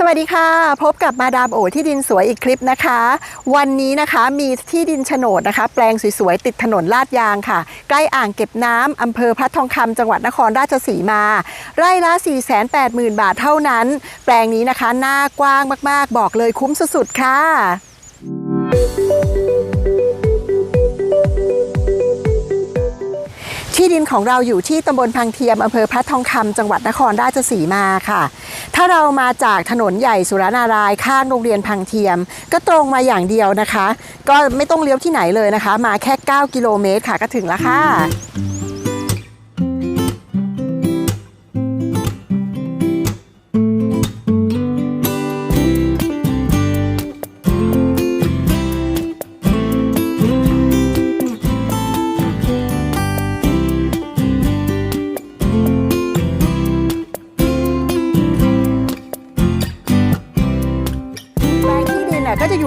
สวัสดีค่ะ พบกับมาดามโอที่ดินสวยอีกคลิปนะคะ วันนี้นะคะมีที่ดินโฉนดนะคะ แปลงสวยๆติดถนนลาดยางค่ะ ใกล้อ่างเก็บน้ำอำเภอพัททองคำจังหวัดนครราชสีมา ไร่ละ480,000 บาทเท่านั้น แปลงนี้นะคะหน้ากว้างมากๆ บอกเลยคุ้มสุดๆค่ะ ที่ดินของเราอยู่ที่ตำบลพังเทียมอำเภอพระทองคำจังหวัดนครราชสีมาค่ะ ถ้าเรามาจากถนนใหญ่สุรนารายข้างโรงเรียนพังเทียม ก็ตรงมาอย่างเดียวนะคะ ก็ไม่ต้องเลี้ยวที่ไหนเลยนะคะ มาแค่ 9 กิโลเมตรค่ะก็ถึงแล้วค่ะ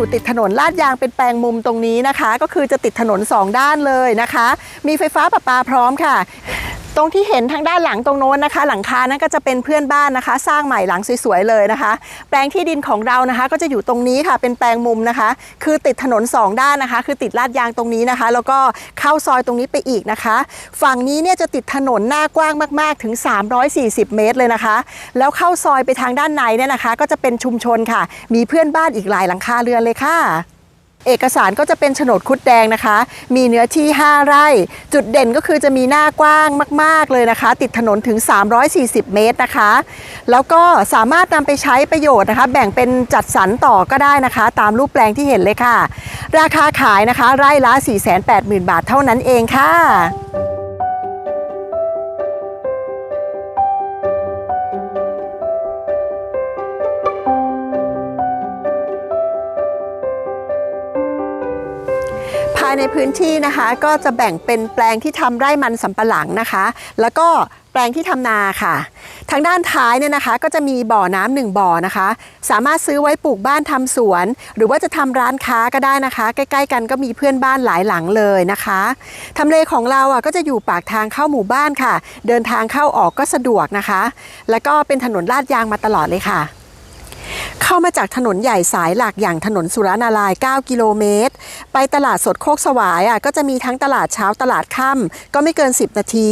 อยู่ติดถนนลาดยางเป็นแปลงมุมตรงนี้นะคะ ก็คือจะติดถนนสองด้านเลยนะคะ มีไฟฟ้าประปาพร้อมค่ะ ตรงที่เห็นทางด้านหลังตรงโน้นนะคะ หลังคานั้นก็จะเป็นเพื่อนบ้านนะคะ สร้างใหม่หลังสวยๆเลยนะคะ แปลงที่ดินของเรานะคะ ก็จะอยู่ตรงนี้ค่ะ เป็นแปลงมุมนะคะ คือติดถนนสองด้านนะคะ คือติดลาดยางตรงนี้นะคะ แล้วก็เข้าซอยตรงนี้ไปอีกนะคะ ฝั่งนี้เนี่ยจะติดถนนหน้ากว้างมากๆถึง 340 เมตรเลยนะคะ แล้วเข้าซอยไปทางด้านในเนี่ยนะคะ ก็จะเป็นชุมชนค่ะ มีเพื่อนบ้านอีกหลายหลังคาเรือนเลยค่ะ เอกสารก็จะเป็นโฉนดคุดแดงนะคะ มีเนื้อที่ 5 ไร่ จุดเด่นก็คือจะมีหน้ากว้างมาก ๆ เลยนะคะ ติดถนนถึง 340 เมตรนะคะ แล้วก็สามารถนำไปใช้ประโยชน์นะคะ แบ่งเป็นจัดสรรต่อก็ได้นะคะ ตามรูปแปลงที่เห็นเลยค่ะ ราคาขายนะคะ ไร่ละ 480,000 บาทเท่านั้นเองค่ะายในพื้นที่นะคะ ก็จะแบ่งเป็นแปลงที่ทำไร่มันสำปะหลังนะคะ แล้วก็แปลงที่ทำนาค่ะ ทางด้านท้ายเนี่ยนะคะ ก็จะมีบ่อน้ำหนึ่งบ่อนะคะ สามารถซื้อไว้ปลูกบ้านทำสวน หรือว่าจะทำร้านค้าก็ได้นะคะ ใกล้ๆ กันก็มีเพื่อนบ้านหลายหลังเลยนะคะทำเลของเราอะก็จะอยู่ปากทางเข้าหมู่บ้านค่ะ เดินทางเข้าออกก็สะดวกนะคะ แล้วก็เป็นถนนลาดยางมาตลอดเลยค่ะ เข้ามาจากถนนใหญ่สายหลักอย่างถนนสุรนารายณ์9กิโลเมตร ไปตลาดสดโคกสวายอะก็จะมีทั้งตลาดเช้าตลาดค่ำก็ไม่เกิน 10 นาที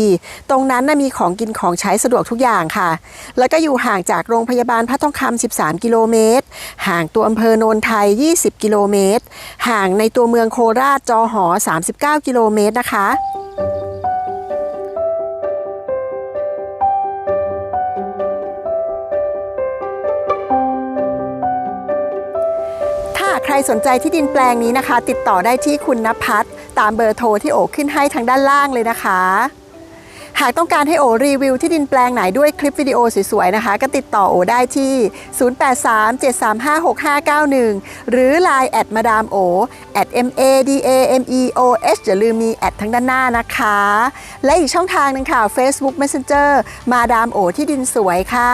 ตรงนั้นน่ะมีของกินของใช้สะดวกทุกอย่างค่ะ แล้วก็อยู่ห่างจากโรงพยาบาลพระทองคำ 13 กิโลเมตร ห่างตัวอำเภอโนนไทย 20 กิโลเมตร ห่างในตัวเมืองโคราชจอหอ 39 กิโลเมตรนะคะ ใครสนใจที่ดินแปลงนี้นะคะ ติดต่อได้ที่คุณนภัสตามเบอร์โทรที่โอขึ้นให้ทางด้านล่างเลยนะคะ หากต้องการให้โอรีวิวที่ดินแปลงไหนด้วยคลิปวิดีโอสวยๆนะคะ ก็ติดต่อโอได้ที่ 0837356591 หรือ Line แอดมาดามโอ at m a d a m e o h อย่าลืมมีแอดทั้งด้านหน้านะคะ และอีกช่องทางหนึงค่ะ Facebook Messenger มาดามโอที่ดินสวยค่ะ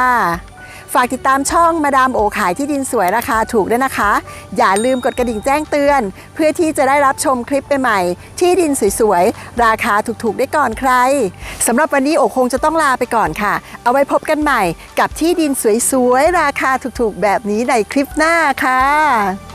ฝากติดตามช่องมาดามโอขายที่ดินสวยราคาถูกด้วยนะคะ อย่าลืมกดกระดิ่งแจ้งเตือน เพื่อที่จะได้รับชมคลิปใหม่ๆที่ดินสวยๆราคาถูกๆได้ก่อนใครสำหรับวันนี้โอคงจะต้องลาไปก่อนค่ะ เอาไว้พบกันใหม่กับที่ดินสวยๆราคาถูกๆแบบนี้ในคลิปหน้าค่ะ